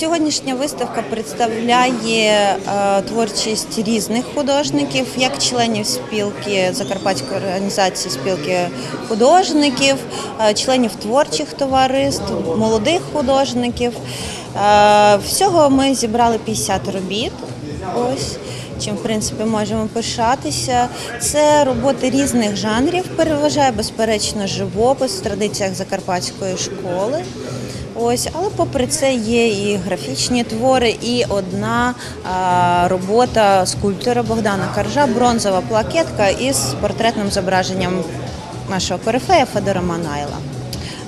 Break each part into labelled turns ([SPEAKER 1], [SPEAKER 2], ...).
[SPEAKER 1] Сьогоднішня виставка представляє е, творчість різних художників, як членів спілки Закарпатської організації спілки художників, е, членів творчих товариств, молодих художників. Е, Всього ми зібрали 50 робіт. Ось чим в принципі можемо пишатися. Це роботи різних жанрів. Переважає безперечно живопис в традиціях закарпатської школи. Ось, але попри це є і графічні твори, і одна а, робота скульптора Богдана Каржа, бронзова плакетка із портретним зображенням нашого корифея Федора Манайла.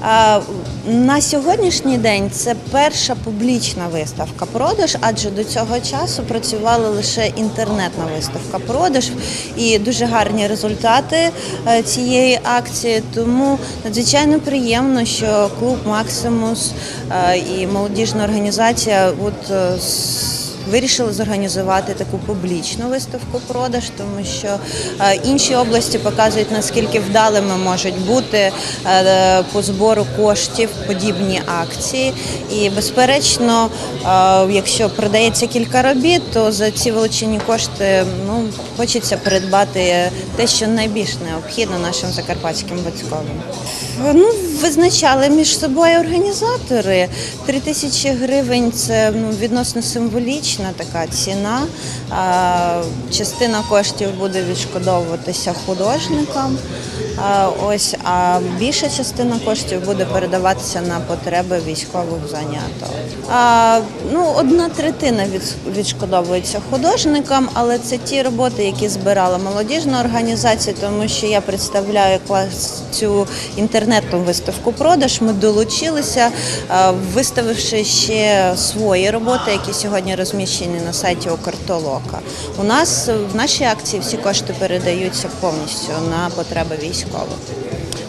[SPEAKER 1] А, На сьогоднішній день це перша публічна виставка продаж, адже до цього часу працювала лише інтернетна виставка продаж і дуже гарні результати е, цієї акції. Тому надзвичайно приємно, що клуб Максимус е, і молодіжна організація от е, Вирішили зорганізувати таку публічну виставку продаж, тому що е, інші області показують наскільки вдалими можуть бути е, по збору коштів подібні акції. І безперечно, е, якщо продається кілька робіт, то за ці величинні кошти ну хочеться придбати те, що найбільш необхідно нашим закарпатським батьковим. Ну, визначали між собою організатори. Три тисячі гривень це ну, відносно символічна така ціна. Частина коштів буде відшкодовуватися художникам. Ось, а більша частина коштів буде передаватися на потреби військових заняток. Ну, одна третина відшкодовується художникам, але це ті роботи, які збирала молодіжна організація, тому що я представляю цю інтернетну виставку продаж. Ми долучилися, виставивши ще свої роботи, які сьогодні розміщені на сайті Укртолока. У нас в нашій акції всі кошти передаються повністю на потреби військових.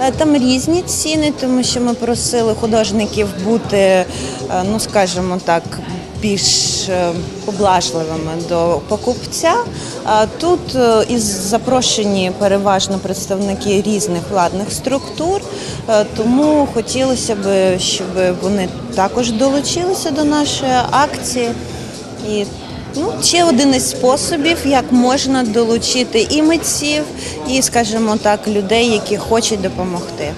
[SPEAKER 1] Е, Там різні ціни, тому що ми просили художників бути, е, ну скажімо так, більш е, поблажливими до покупця. Тут із запрошені переважно представники різних владних структур, тому хотілося б, щоб вони також долучилися до нашої акції. І ну, ще один із способів, як можна долучити і митців, і, скажімо так, людей, які хочуть допомогти.